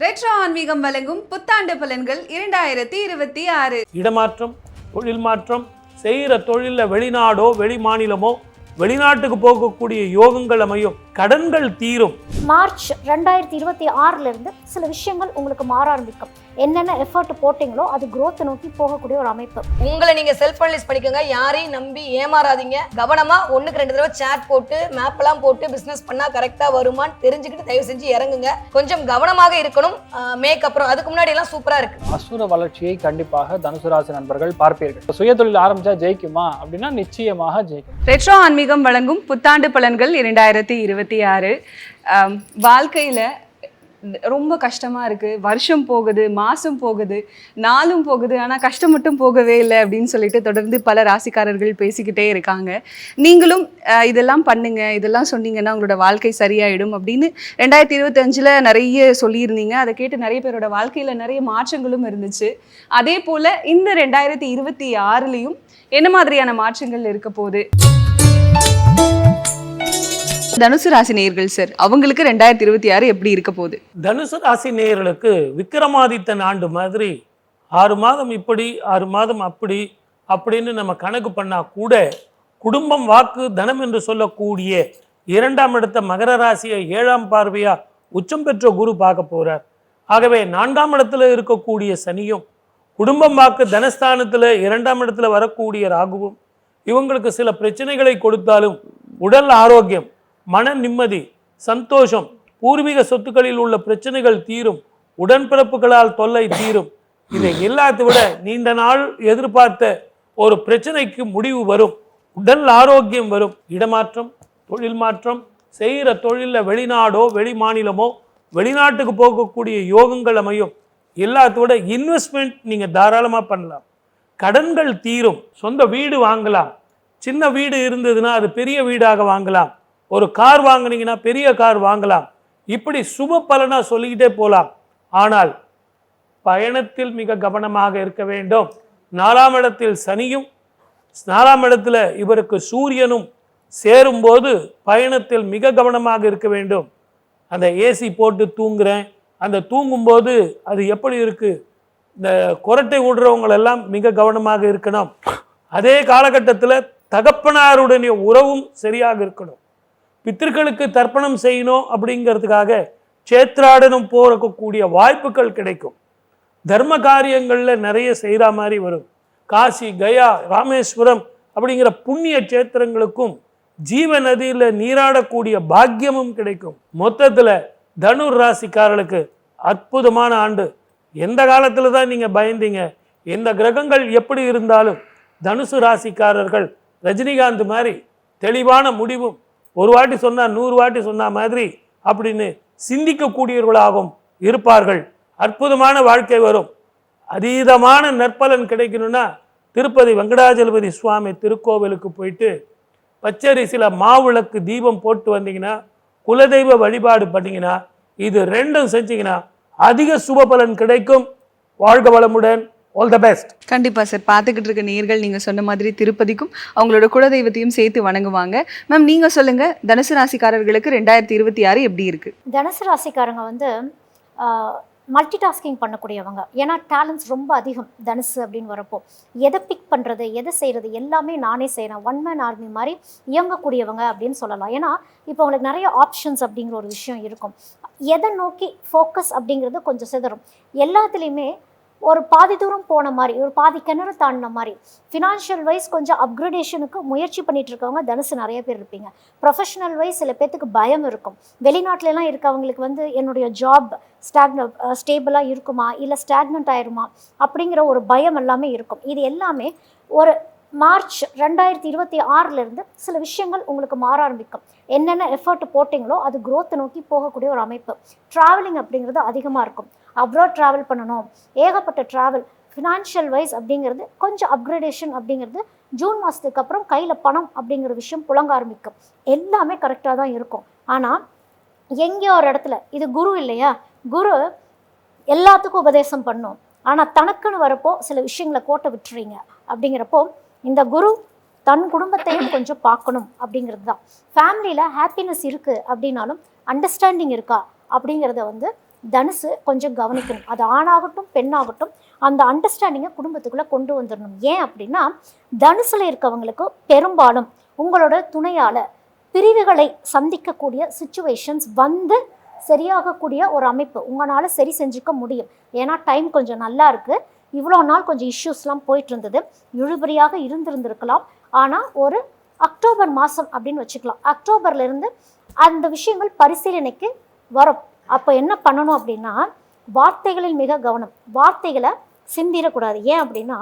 Retro ஆன்மீகம் வழங்கும் புத்தாண்டு பலன்கள் இரண்டாயிரத்தி இருபத்தி ஆறு. இடமாற்றம் தொழில் மாற்றம் செய்கிற தொழிலில் வெளிநாடோ வெளி மாநிலமோ வெளிநாட்டுக்கு போகக்கூடிய யோகங்கள் அமையும். கடன்கள் தீரும். மார்ச் ரெண்டாயிரத்தி இருபத்தி ஆறுல இருந்து சில விஷயங்கள் உங்களுக்கு மாற ஆரம்பிக்கும். என்னென்ன எஃபர்ட் போட்டிங்களோ அது growth நோக்கி போகக்கூடிய ஒரு அமைப்பு. உங்களை நீங்க செல்ஃப் அனலைஸ் பண்ணிக்கோங்க. யாரையும் நம்பி ஏமாறாதீங்க. கவனமா ஒண்ணுக்கு ரெண்டு தடவை சேட் போட்டு மேப் எல்லாம் போட்டு பிசினஸ் பண்ணா கரெக்டா வருமான்னு தெரிஞ்சுக்கிட்டு தயவு செஞ்சு இறங்குங்க. கொஞ்சம் கவனமாக இருக்கணும். மேக் அப்புறம் அதுக்கு முன்னாடி எல்லாம் சூப்பரா இருக்கு. அசுர வளர்ச்சியை கண்டிப்பாக தனுசு ராசி நண்பர்கள் பார்ப்பீர்கள். சுயதொழில் ஆரம்பிச்சா ஜெயிக்குமா? அப்படின்னா நிச்சயமாக ஜெயிக்கும். ரெட்ரோ ஆன்மீகம் வழங்கும் புத்தாண்டு பலன்கள் இரண்டாயிரத்தி இருபத்தி ஆறு. வாழ்க்கையில் ரொம்ப கஷ்டமாக இருக்குது வருஷம் போகுது மாதம் போகுது நாளும் போகுது ஆனால் கஷ்டம் மட்டும் போகவே இல்லை அப்படின்னு சொல்லிட்டு தொடர்ந்து பல ராசிக்காரர்கள் பேசிக்கிட்டே இருக்காங்க. நீங்களும் இதெல்லாம் பண்ணுங்கள் இதெல்லாம் சொன்னீங்கன்னா உங்களோட வாழ்க்கை சரியாயிடும் அப்படின்னு ரெண்டாயிரத்தி இருபத்தஞ்சில் நிறைய சொல்லியிருந்தீங்க. அதை கேட்டு நிறைய பேரோட வாழ்க்கையில் நிறைய மாற்றங்களும் இருந்துச்சு. அதே போல் இந்த ரெண்டாயிரத்தி இருபத்தி ஆறுலேயும் என்ன மாதிரியான மாற்றங்கள் இருக்க போகுது? தனுசு ராசி நேயர்கள் சார் அவங்களுக்கு ரெண்டாயிரத்தி இருபத்தி ஆறு எப்படி இருக்க போகுது? தனுசு ராசி நேயர்களுக்கு விக்ரமாதித்தன் ஆண்டு மாதிரி ஆறு மாதம் இப்படி ஆறு மாதம் அப்படி அப்படின்னு நம்ம கணக்கு பண்ணா கூட குடும்பம் வாக்கு தனம் என்று சொல்லக்கூடிய இரண்டாம் இடத்த மகர ராசியை ஏழாம் பார்வையா உச்சம் பெற்ற குரு பார்க்க போறார். ஆகவே நான்காம் இடத்துல இருக்கக்கூடிய சனியும் குடும்பம் வாக்கு தனஸ்தானத்தில் இரண்டாம் இடத்துல வரக்கூடிய ராகுவும் இவங்களுக்கு சில பிரச்சனைகளை கொடுத்தாலும் உடல் ஆரோக்கியம் மன நிம்மதி சந்தோஷம் பூர்வீக சொத்துக்களில் உள்ள பிரச்சனைகள் தீரும் உடன்பிறப்புகளால் தொல்லை தீரும். இதை எல்லாத்தை விட நீண்ட நாள் எதிர்பார்த்த ஒரு பிரச்சனைக்கு முடிவு வரும். உடல் ஆரோக்கியம் வரும். இடமாற்றம் தொழில் மாற்றம் செய்கிற தொழிலில் வெளிநாடோ வெளி மாநிலமோ வெளிநாட்டுக்கு போகக்கூடிய யோகங்கள் அமையும். எல்லாத்தோட இன்வெஸ்ட்மெண்ட் நீங்கள் தாராளமாக பண்ணலாம். கடன்கள் தீரும். சொந்த வீடு வாங்கலாம். சின்ன வீடு இருந்ததுன்னா அது பெரிய வீடாக வாங்கலாம். ஒரு கார் வாங்குனீங்கன்னா பெரிய கார் வாங்கலாம். இப்படி சுப பலனாக சொல்லிக்கிட்டே போகலாம் ஆனால் பயணத்தில் மிக கவனமாக இருக்க வேண்டும். நாலாம் இடத்தில் சனியும் நாலாம் இடத்துல இவருக்கு சூரியனும் சேரும்போது பயணத்தில் மிக கவனமாக இருக்க வேண்டும். அந்த ஏசி போட்டு தூங்குறேன். அந்த தூங்கும்போது அது எப்படி இருக்குது இந்த குரட்டை விடுறவங்களெல்லாம் மிக கவனமாக இருக்கணும். அதே காலகட்டத்தில் தகப்பனாருடைய உறவும் சரியாக இருக்கணும். பித்திருக்களுக்கு தர்ப்பணம் செய்யணும் அப்படிங்கிறதுக்காக சேத்ராடனம் போறக்கூடிய வாய்ப்புகள் கிடைக்கும். தர்ம காரியங்களில் நிறைய செய்கிற மாதிரி வரும். காசி கயா ராமேஸ்வரம் அப்படிங்கிற புண்ணிய சேத்திரங்களுக்கும் ஜீவ நதியில் நீராடக்கூடிய பாக்கியமும் கிடைக்கும். மொத்தத்தில் தனுர் ராசிக்காரர்களுக்கு அற்புதமான ஆண்டு. எந்த காலத்தில் தான் நீங்கள் பயந்தீங்க? எந்த கிரகங்கள் எப்படி இருந்தாலும் தனுசு ராசிக்காரர்கள் ரஜினிகாந்த் மாதிரி தெளிவான முடிவும் ஒரு வாட்டி சொன்னால் நூறு வாட்டி சொன்ன மாதிரி அப்படின்னு சிந்திக்கக்கூடியவர்களாகவும் இருப்பார்கள். அற்புதமான வாழ்க்கை வரும். அதீதமான நற்பலன் கிடைக்கணும்னா திருப்பதி வெங்கடாஜலபதி சுவாமி திருக்கோவிலுக்கு போயிட்டு பச்சரிசில மாவிளக்கு தீபம் போட்டு வந்தீங்கன்னா குலதெய்வ வழிபாடு பண்ணிங்கன்னா இது ரெண்டும் செஞ்சிங்கன்னா அதிக சுப பலன் கிடைக்கும். வாழ்க வளமுடன். ஆல் த பெஸ்ட் கண்டிப்பா சார். பார்த்துக்கிட்டு இருக்க நேர்கள் நீங்க சொன்ன மாதிரி திருப்பதிக்கும் அவங்களோட குலதெய்வத்தையும் சேர்த்து வணங்குவாங்க. மேம் நீங்க சொல்லுங்க தனுசு ராசிக்காரர்களுக்கு ரெண்டாயிரத்தி இருபத்தி ஆறு எப்படி இருக்கு? தனுசு ராசிக்காரங்க வந்து மல்டி டாஸ்கிங் பண்ணக்கூடியவங்க. ஏன்னா டேலண்ட்ஸ் ரொம்ப அதிகம் தனுசு அப்படின்னு வரப்போ. எதை பிக் பண்ணுறது எதை செய்கிறது எல்லாமே நானே செய்கிறேன் ஒன் மேன் ஆர்மி மாதிரி இயங்கக்கூடியவங்க அப்படின்னு சொல்லலாம். ஏன்னா இப்போ உங்களுக்கு நிறைய ஆப்ஷன்ஸ் அப்படிங்கிற ஒரு விஷயம் இருக்கும். எதை நோக்கி ஃபோக்கஸ் அப்படிங்கிறது கொஞ்சம் சிதறும். எல்லாத்துலேயுமே ஒரு பாதி தூரம் போன மாதிரி ஒரு பாதி கிணறு தாண்டின மாதிரி ஃபினான்ஷியல் வைஸ் கொஞ்சம் அப்கிரேடேஷனுக்கு முயற்சி பண்ணிட்டு இருக்கவங்க தனுசு நிறைய பேர் இருப்பீங்க. ப்ரொஃபஷனல் வைஸ் சில பேர்த்துக்கு பயம் இருக்கும். வெளிநாட்டிலலாம் இருக்கவங்களுக்கு வந்து என்னுடைய ஜாப் ஸ்டாக்ன ஸ்டேபிளாக இருக்குமா? இல்லை ஸ்டாக்னண்ட் ஆயிருமா? அப்படிங்கிற ஒரு பயம் எல்லாமே இருக்கும். இது எல்லாமே ஒரு மார்ச் ரெண்டாயிரத்தி இருபத்தி ஆறுலேருந்து சில விஷயங்கள் உங்களுக்கு மாற ஆரம்பிக்கும். என்னென்ன எஃபர்ட் போட்டிங்களோ அது குரோத்தை நோக்கி போகக்கூடிய ஒரு அமைப்பு. ட்ராவலிங் அப்படிங்கிறது அதிகமாக இருக்கும். அப்ராட் ட்ராவல் பண்ணணும். ஏகப்பட்ட ட்ராவல் ஃபினான்ஷியல் வைஸ் அப்படிங்கிறது கொஞ்சம் அப்கிரேடேஷன் அப்படிங்கிறது ஜூன் மாதத்துக்கு அப்புறம் கையில் பணம் அப்படிங்கிற விஷயம் புழங்க ஆரம்பிக்கும். எல்லாமே கரெக்டாக தான் இருக்கும். ஆனால் எங்கேயோ ஒரு இடத்துல இது குரு இல்லையா? குரு எல்லாத்துக்கும் உபதேசம் பண்ணும். ஆனால் தனக்குன்னு வரப்போ சில விஷயங்களை கோட்டை விட்டுறீங்க அப்படிங்கிறப்போ இந்த குரு தன் குடும்பத்தையும் கொஞ்சம் பார்க்கணும் அப்படிங்கிறது தான். ஃபேமிலியில் ஹாப்பினஸ் இருக்குது அப்படின்னாலும் அண்டர்ஸ்டாண்டிங் இருக்கா அப்படிங்கிறத வந்து தனுசு கொஞ்சம் கவனிக்கணும். அது ஆணாகட்டும் பெண்ணாகட்டும் அந்த அண்டர்ஸ்டாண்டிங்கை குடும்பத்துக்குள்ளே கொண்டு வந்துடணும். ஏன் அப்படின்னா தனுசில் இருக்கவங்களுக்கு பெரும்பாலும் உங்களோட துணையால் பிரிவுகளை சந்திக்கக்கூடிய சுச்சுவேஷன்ஸ் வந்து சரியாகக்கூடிய ஒரு அமைப்பு. உங்களால் சரி செஞ்சுக்க முடியும். ஏன்னா டைம் கொஞ்சம் நல்லா இருக்குது இவ்வளோ நாள் கொஞ்சம் இஷ்யூஸ்லாம் போயிட்டு இருந்தது இழுபறியாக இருந்திருந்திருக்கலாம். ஆனால் ஒரு அக்டோபர் மாதம் அப்படின்னு வச்சுக்கலாம். அக்டோபர்லேருந்து அந்த விஷயங்கள் பரிசீலனைக்கு வரும். அப்போ என்ன பண்ணணும் அப்படின்னா வார்த்தைகளில் மிக கவனம். வார்த்தைகளை சிந்திடக்கூடாது. ஏன் அப்படின்னா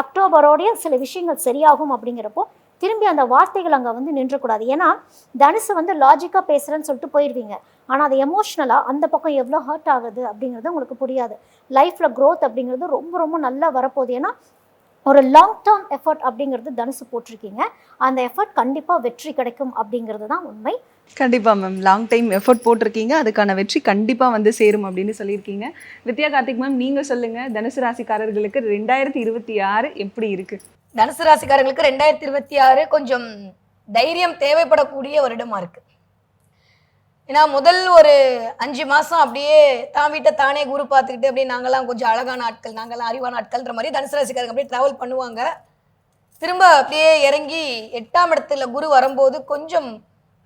அக்டோபரோடைய சில விஷயங்கள் சரியாகும் அப்படிங்கிறப்போ திரும்பி அந்த வார்த்தைகள் அங்கே வந்து நின்றக்கூடாது. ஏன்னா தனுசு வந்து லாஜிக்காக பேசுகிறேன்னு சொல்லிட்டு போயிடுவீங்க ஆனால் அது எமோஷ்னலாக அந்த பக்கம் எவ்வளோ ஹர்ட் ஆகுது அப்படிங்கிறது உங்களுக்கு புரியாது. லைஃப்பில் க்ரோத் அப்படிங்கிறது ரொம்ப ரொம்ப நல்லா வரப்போகுது. ஏன்னா ஒரு லாங் டேர்ம் எஃபர்ட் அப்படிங்கிறது தனுசு போட்டிருக்கீங்க. அந்த எஃபர்ட் கண்டிப்பாக வெற்றி கிடைக்கும் அப்படிங்கிறது தான் உண்மை. கண்டிப்பாக மேம் லாங் டைம் எஃபோர்ட் போட்டிருக்கீங்க. அதுக்கான வெற்றி கண்டிப்பாக வந்து சேரும் அப்படின்னு சொல்லியிருக்கீங்க. வித்யா கார்த்திக் மேம் நீங்கள் சொல்லுங்கள் தனுசு ராசிக்காரர்களுக்கு ரெண்டாயிரத்தி இருபத்தி ஆறு எப்படி இருக்குது தனுசு ராசிக்காரங்களுக்கு ரெண்டாயிரத்தி இருபத்தி ஆறு கொஞ்சம் தைரியம் தேவைப்படக்கூடிய வருடமாக இருக்குது ஏன்னா முதல் ஒரு அஞ்சு மாதம் அப்படியே தான் வீட்டை தானே குரு பார்த்துக்கிட்டு அப்படியே நாங்களாம் கொஞ்சம் அழகான ஆட்கள் நாங்களாம் அறிவான ஆட்கள்ன்ற மாதிரி தனுசு ராசிக்காரங்க அப்படியே ட்ராவல் பண்ணுவாங்க. திரும்ப அப்படியே இறங்கி எட்டாம் இடத்துல குரு வரும்போது கொஞ்சம்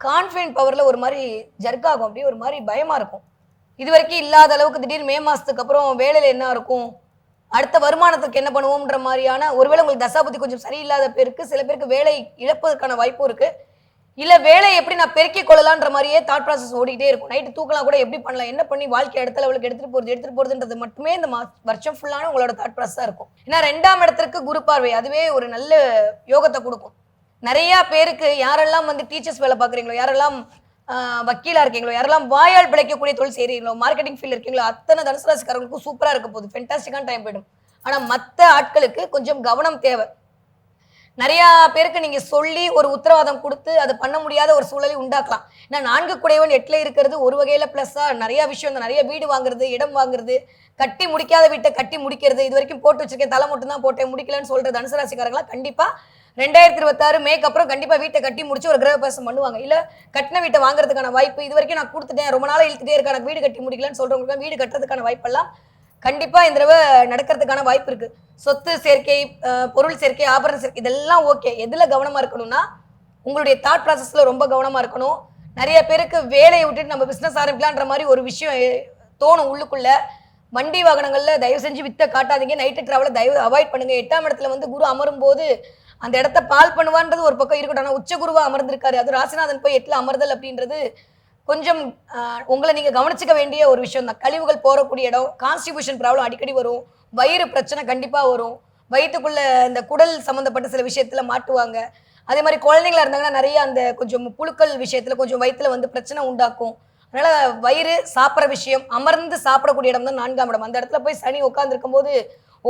கான்ஃபிடென்ட் பவரில் ஒரு மாதிரி ஜர்க் ஆகும் அப்படியே ஒரு மாதிரி பயமாக இருக்கும். இது வரைக்கும் இல்லாத அளவுக்கு திடீர்னு மே மாதத்துக்கு அப்புறம் வேலையில் என்ன இருக்கும்? அடுத்த வருமானத்துக்கு என்ன பண்ணுவோம்ன்ற மாதிரியான ஒருவேளை உங்களுக்கு தசாபதி கொஞ்சம் சரியில்லாத பேருக்கு சில பேருக்கு வேலை இழப்பதற்கான வாய்ப்பும் இருக்குது இல்லை வேலையை எப்படி நான் பெருக்கிக் கொள்ளலான்ற மாதிரியே தாட் ப்ராசஸ் ஓடிக்கிட்டே இருக்கும். நைட்டு தூக்கலாம் கூட எப்படி பண்ணலாம்? என்ன பண்ணி வாழ்க்கை இடத்துல லெவலுக்கு எடுத்துகிட்டு போகிறது எடுத்துகிட்டு போகிறதுன்றது மட்டுமே இந்த மா வருஷம் ஃபுல்லான உங்களோட தாட் ப்ராசஸாக இருக்கும். ஏன்னா ரெண்டாம் இடத்திற்கு குரு பார்வை அதுவே ஒரு நல்ல யோகத்தை கொடுக்கும். நிறைய பேருக்கு யாரெல்லாம் வந்து டீச்சர்ஸ் வேலை பார்க்குறீங்களோ யாரெல்லாம் வக்கீலாக வக்கீலா இருக்கீங்களோ யாரெல்லாம் வாயால் பிழைக்கக்கூடிய தொழில் செய்கிறீங்களோ மார்க்கெட்டிங் ஃபீல்ட் இருக்கீங்களோ அத்தனை தனுசு ராசிக்காரங்களுக்கும் சூப்பரா இருக்க போகுது ஃபென்டாஸ்டிக்கான டைம் போயிடும். ஆனால் மற்ற ஆட்களுக்கு கொஞ்சம் கவனம் தேவை. நிறையா பேருக்கு நீங்கள் சொல்லி ஒரு உத்தரவாதம் கொடுத்து அது பண்ண முடியாத ஒரு சூழலை உண்டாக்கலாம். ஏன்னா நான்கு குடையவன் எட்டில் இருக்கிறது ஒரு வகையில் ப்ளஸ்ஸாக நிறையா விஷயம் தான். நிறைய வீடு வாங்குறது இடம் வாங்குறது கட்டி முடிக்காத வீட்டை கட்டி முடிக்கிறது இது வரைக்கும் போட்டு வச்சிருக்கேன் தலை மட்டும் தான் போட்டேன் முடிக்கலன்னு சொல்கிற தனுசு கண்டிப்பாக ரெண்டாயிரத்தி இருபத்தாறு மேக்கு அப்புறம் கண்டிப்பாக வீட்டை கட்டி முடிச்சு ஒரு கிரகப்பிரவேசம் பண்ணுவாங்க. இல்லை கட்டின வீட்டை வாங்குறதுக்கான வாய்ப்பு இது வரைக்கும் நான் கொடுத்துட்டேன். ரொம்ப நாளாக இழுத்துட்டே இருக்கேன். வீடு கட்டி முடிக்கலன்னு சொல்கிறவங்களுக்கு வீடு கட்டுறதுக்கான வாய்ப்பெல்லாம் கண்டிப்பாக இந்த தடவை நடக்கிறதுக்கான வாய்ப்பு இருக்கு. சொத்து சேர்க்கை பொருள் சேர்க்கை ஆபரண சேர்க்கை இதெல்லாம் ஓகே எதில் கவனமாக இருக்கணும்னா உங்களுடைய தாட் ப்ராசஸில் ரொம்ப கவனமாக இருக்கணும். நிறைய பேருக்கு வேலையை விட்டுட்டு நம்ம பிஸ்னஸ் ஆரம்பிக்கலான்ற மாதிரி ஒரு விஷயம் தோணும் உள்ளுக்குள்ளே. வண்டி வாகனங்களில் தயவு செஞ்சு வித்த காட்டாதீங்க. நைட்டு ட்ராவலை தயவு அவாய்ட் பண்ணுங்கள் எட்டாம் இடத்துல வந்து குரு அமரும் போது அந்த இடத்த பால் பண்ணுவான்றது ஒரு பக்கம் இருக்கட்டும். ஆனால் உச்ச அமர்ந்திருக்காரு. அது ராசிநாதன் போய் எட்டில் அமர்தல் அப்படின்றது கொஞ்சம் உங்களை நீங்கள் கவனிச்சுக்க வேண்டிய ஒரு விஷயம் தான் கழிவுகள் போகக்கூடிய இடம் கான்ஸ்டிபியூஷன் ப்ராப்ளம் அடிக்கடி வரும். வயிறு பிரச்சனை கண்டிப்பாக வரும். வயிற்றுக்குள்ள இந்த குடல் சம்மந்தப்பட்ட சில விஷயத்தில் மாட்டுவாங்க. அதே மாதிரி குழந்தைங்களா இருந்தாங்கன்னா நிறைய அந்த கொஞ்சம் புழுக்கள் விஷயத்துல கொஞ்சம் வயிற்றுல வந்து பிரச்சனை உண்டாக்கும். அதனால வயிறு சாப்பிட்ற விஷயம் அமர்ந்து சாப்பிடக்கூடிய இடம் தான் நான்காம் இடம். அந்த இடத்துல போய் சனி உட்காந்துருக்கும் போது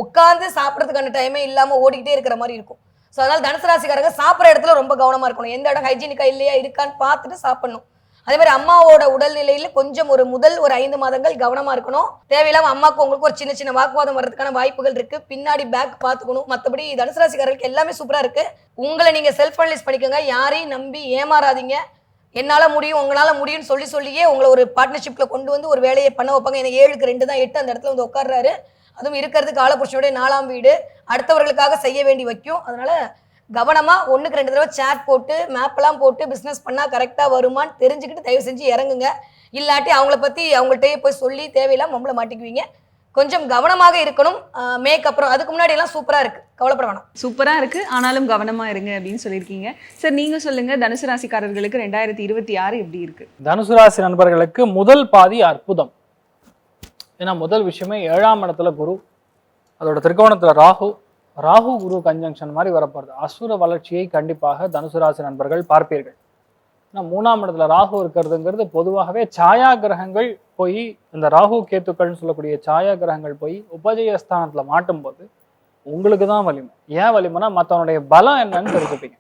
உட்காந்து சாப்பிட்றதுக்கான டைமே இல்லாமல் ஓடிக்கிட்டே இருக்கிற மாதிரி இருக்கும். ஸோ அதனால தனுசு ராசிக்காரங்க சாப்பிட்ற இடத்துல ரொம்ப கவனமா இருக்கணும். எந்த இடம் ஹைஜீனிக்கா இல்லையா இருக்கான்னு பார்த்துட்டு சாப்பிடணும். அதே மாதிரி அம்மாவோட உடல்நிலையில கொஞ்சம் ஒரு முதல் ஒரு ஐந்து மாதங்கள் கவனமா இருக்கணும். தேவையில்லாம அம்மாவுக்கு உங்களுக்கு ஒரு சின்ன சின்ன வாக்குவாதம் வர்றதுக்கான வாய்ப்புகள் இருக்கு. பின்னாடி பேக் பார்த்துக்கணும். மற்றபடி தனுசு ராசிக்காரர்களுக்கு எல்லாமே சூப்பரா இருக்கு. உங்களை நீங்க செல்ஃப் அனலைஸ் பண்ணிக்கோங்க. யாரையும் நம்பி ஏமாறாதீங்க. என்னால முடியும் உங்களால முடியும்னு சொல்லி சொல்லியே உங்களை ஒரு பார்ட்னர்ஷிப்ல கொண்டு வந்து ஒரு வேலையை பண்ண வைப்பாங்க. எனக்கு ஏழுக்கு ரெண்டு தான் எட்டு அந்த இடத்துல வந்து உட்கார்றாரு. அதுவும் இருக்கிறது காலபுருஷனுடைய நாலாம் வீடு அடுத்தவர்களுக்காக செய்ய வேண்டி வைக்கும். அதனால கவனமா ஒண்ணுக்கு ரெண்டு தடவை சேட் போட்டு மேப்லாம் போட்டு பிசினஸ் பண்ணா கரெக்டா வருமான்னு தெரிஞ்சுக்கிட்டு தயவு செஞ்சு இறங்குங்க. இல்லாட்டி அவங்கள பத்தி அவங்கள்ட்டயே போய் சொல்லி தேவையில்லாம நம்மள மாட்டிக்குவீங்க. கொஞ்சம் கவனமாக இருக்கணும். மேக் அப்புறம் அதுக்கு முன்னாடி எல்லாம் சூப்பரா இருக்கு. கவலைப்பட வேணாம். சூப்பரா இருக்கு. ஆனாலும் கவனமா இருங்க அப்படின்னு சொல்லியிருக்கீங்க. சார் நீங்க சொல்லுங்க தனுசு ராசிக்காரர்களுக்கு ரெண்டாயிரத்தி இருபத்தி ஆறு எப்படி இருக்கு? தனுசு ராசி நண்பர்களுக்கு முதல் பாதி அற்புதம். ஏன்னா முதல் விஷயமே ஏழாம் இடத்துல குரு அதோட திருக்கோணத்தில் ராகு ராகு குரு கன்ஜங்ஷன் மாதிரி வரப்போறது. அசுர வளர்ச்சியை கண்டிப்பாக தனுசு ராசி நண்பர்கள் பார்ப்பீர்கள். ஏன்னா மூணாம் இடத்துல ராகு இருக்கிறதுங்கிறது பொதுவாகவே சாயா கிரகங்கள் போய் இந்த ராகு கேத்துக்கள்னு சொல்லக்கூடிய சாயா கிரகங்கள் போய் உபஜயஸ்தானத்தில் மாட்டும் போது உங்களுக்கு தான் வலிமை. ஏன் வலிமைனா மற்றவனுடைய பலம் என்னன்னு தெரிஞ்சுப்பீங்க.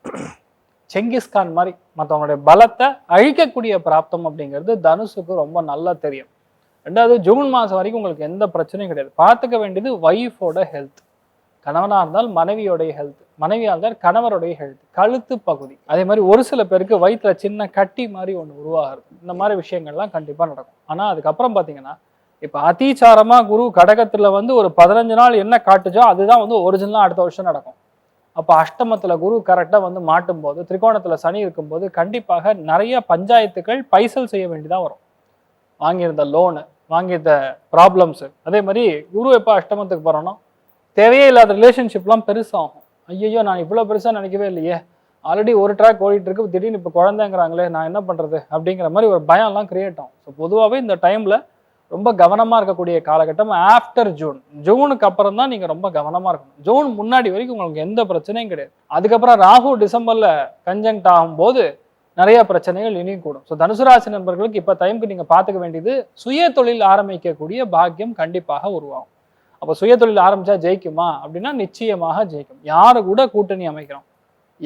செங்கிஸ்கான் மாதிரி மற்றவங்களுடைய பலத்தை அழிக்கக்கூடிய பிராப்தம் அப்படிங்கிறது தனுஷுக்கு ரொம்ப நல்லா தெரியும். ரெண்டாவது ஜூன் மாதம் வரைக்கும் உங்களுக்கு எந்த பிரச்சனையும் கிடையாது. பார்த்துக்க வேண்டியது ஒய்ஃபோட ஹெல்த் கணவனாக இருந்தால் மனைவியோடைய ஹெல்த் மனைவியாக இருந்தால் கணவருடைய ஹெல்த் கழுத்து பகுதி. அதே மாதிரி ஒரு சில பேருக்கு வயிற்றுல சின்ன கட்டி மாதிரி ஒன்று உருவாகிறது. இந்த மாதிரி விஷயங்கள்லாம் கண்டிப்பாக நடக்கும். ஆனால் அதுக்கப்புறம் பார்த்தீங்கன்னா இப்போ அதிசாரமா குரு கடகத்தில் வந்து ஒரு பதினஞ்சு நாள் என்ன காட்டுச்சோ அதுதான் வந்து ஒரிஜினலாக அடுத்த வருஷம் நடக்கும். அப்போ அஷ்டமத்தில் குரு கரெக்டாக வந்து மாட்டும் போது திரிகோணத்தில் சனி இருக்கும்போது கண்டிப்பாக நிறைய பஞ்சாயத்துகள் பைசல் செய்ய வேண்டியதாக வரும். வாங்கியிருந்த லோனு வாங்கித்த ப்ராப்ளம்ஸு அதே மாதிரி குரு எப்போ அஷ்டமத்துக்கு போகிறோன்னா தேவையே இல்லாத ரிலேஷன்ஷிப்லாம் பெருசாகும். ஐயோ நான் இவ்வளோ பெருசாக நினைக்கவே இல்லையே. ஆல்ரெடி ஒரு ட்ராக் ஓடிட்டு இருக்கு திடீர்னு இப்போ குழந்தைங்கிறாங்களே நான் என்ன பண்ணுறது அப்படிங்கிற மாதிரி ஒரு பயம்லாம் கிரியேட் ஆகும். ஸோ பொதுவாகவே இந்த டைமில் ரொம்ப கவனமாக இருக்கக்கூடிய காலகட்டம் ஆஃப்டர் ஜூன் ஜூனுக்கு அப்புறம் தான் நீங்கள் ரொம்ப கவனமாக இருக்கணும். ஜூன் முன்னாடி வரைக்கும் உங்களுக்கு எந்த பிரச்சனையும் கிடையாது. அதுக்கப்புறம் ராகு டிசம்பரில் கன்ஜங்க்ட் ஆகும்போது நிறைய பிரச்சனைகள் இனியும் கூடும். ஸோ தனுசுராசி நண்பர்களுக்கு இப்போ டைமுக்கு நீங்கள் பார்த்துக்க வேண்டியது சுய தொழில் ஆரம்பிக்கக்கூடிய பாக்கியம் கண்டிப்பாக உருவாகும். அப்போ சுய தொழில் ஆரம்பித்தா ஜெயிக்குமா? அப்படின்னா நிச்சயமாக ஜெயிக்கும். யாரு கூட கூட்டணி அமைக்கிறோம்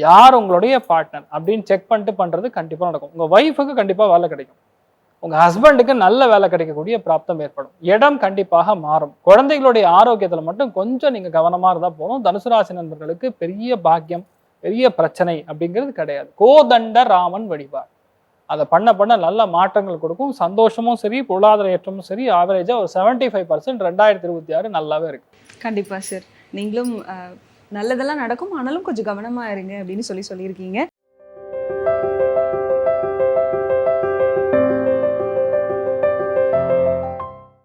யார் உங்களுடைய பார்ட்னர் அப்படின்னு செக் பண்ணிட்டு பண்ணுறது கண்டிப்பாக நடக்கும். உங்கள் ஒய்ஃபுக்கு கண்டிப்பாக வேலை கிடைக்கும். உங்கள் ஹஸ்பண்டுக்கு நல்ல வேலை கிடைக்கக்கூடிய பிராப்தம் ஏற்படும். இடம் கண்டிப்பாக மாறும். குழந்தைகளுடைய ஆரோக்கியத்தில் மட்டும் கொஞ்சம் நீங்கள் கவனமாக இருந்தால் போதும். தனுசு ராசி நண்பர்களுக்கு பெரிய பாக்கியம் பெரிய பிரச்சனை அப்படிங்கிறது கிடையாது. கோதண்ட ராமன் வழிபாடு அதை பண்ண பண்ண நல்ல மாற்றங்கள் கொடுக்கும். சந்தோஷமும் சரி பொருளாதார ஏற்றமும் சரி ஆவரேஜாக ஒரு செவன்ட்டி ஃபைவ் பர்சன்ட் ரெண்டாயிரத்தி இருபத்தி ஆறு நல்லாவே இருக்கு. கண்டிப்பாக சார் நீங்களும் நல்லதெல்லாம் நடக்கும். ஆனாலும் கொஞ்சம் கவனமாக இருங்க அப்படின்னு சொல்லி சொல்லியிருக்கீங்க.